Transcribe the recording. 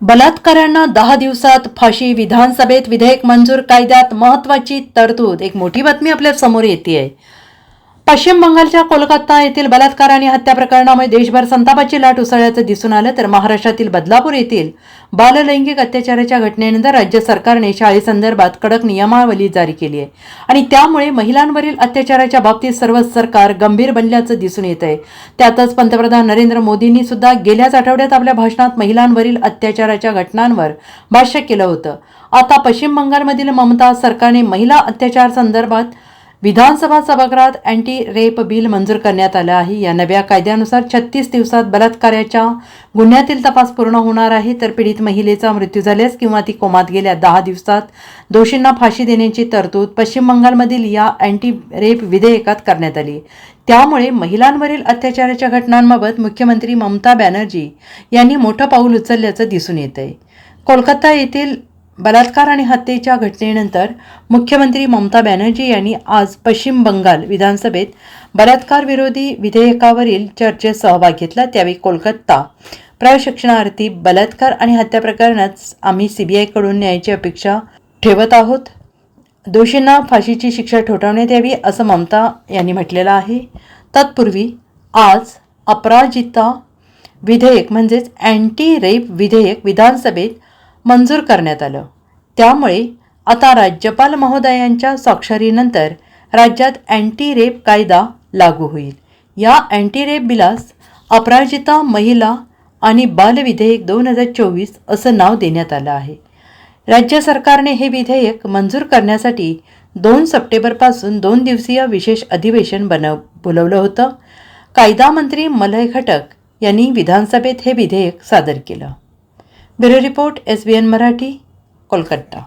बलात्कारांना दहा दिवसात फाशी विधानसभेत विधेयक मंजूर कायद्यात महत्वाची तरतूद. एक मोठी बातमी आपल्यासमोर येते पश्चिम बंगालच्या कोलकाता येथील बलात्कार आणि हत्या प्रकरणामुळे देशभर संतापाची लाट उसळल्याचं दिसून आलं. तर महाराष्ट्रातील बदलापूर येथील बाललैंगिक अत्याचाराच्या घटनेनंतर राज्य सरकारने शाळेसंदर्भात कडक नियमावली जारी केली आहे. आणि त्यामुळे महिलांवरील अत्याचाराच्या बाबतीत सर्व सरकार गंभीर बनल्याचं दिसून येत आहे त्यातच पंतप्रधान नरेंद्र मोदींनी सुद्धा गेल्याच आठवड्यात आपल्या भाषणात महिलांवरील अत्याचाराच्या घटनांवर भाष्य केलं होतं. आता पश्चिम बंगालमधील ममता सरकारने महिला अत्याचार संदर्भात विधानसभा सभागृहात अँटी रेप बिल मंजूर करण्यात आलं आहे. या नव्या कायद्यानुसार छत्तीस दिवसात बलात्काराच्या गुन्ह्यातील तपास पूर्ण होणार आहे. तर पीडित महिलेचा मृत्यू झाल्यास किंवा ती कोमात गेल्या दहा दिवसात दोषींना फाशी देण्याची तरतूद पश्चिम बंगालमधील या अँटी रेप विधेयकात करण्यात आली. त्यामुळे महिलांवरील अत्याचाराच्या घटनांबाबत मुख्यमंत्री ममता बॅनर्जी यांनी मोठं पाऊल उचलल्याचं दिसून येत आहे कोलकाता येथील बलात्कार आणि हत्येच्या घटनेनंतर मुख्यमंत्री ममता बॅनर्जी यांनी आज पश्चिम बंगाल विधानसभेत बलात्कार विरोधी विधेयकावरील चर्चेत सहभाग घेतला. त्यावेळी कोलकाता प्रशिक्षणार्थी बलात्कार आणि हत्या प्रकरणात आम्ही सीबीआयकडून न्यायाची अपेक्षा ठेवत आहोत. दोषींना फाशीची शिक्षा ठोठावण्यात यावी असं ममता यांनी म्हटलेलं आहे. तत्पूर्वी आज अपराजिता विधेयक म्हणजेच अँटी रेप विधेयक विधानसभेत मंजूर करण्यात आलं. त्यामुळे आता राज्यपाल महोदयांच्या स्वाक्षरीनंतर राज्यात अँटी रेप कायदा लागू होईल. या अँटी रेप बिलास अपराजिता महिला आणि बालविधेयक दोन हजार चोवीस असं नाव देण्यात आलं आहे. राज्य सरकारने हे विधेयक मंजूर करण्यासाठी दोन सप्टेंबरपासून दोन दिवसीय विशेष अधिवेशन बनव बोलवलं होतं. कायदा मंत्री मलय घटक यांनी विधानसभेत हे विधेयक सादर केलं. Bureau report S B N Marathi Kolkata.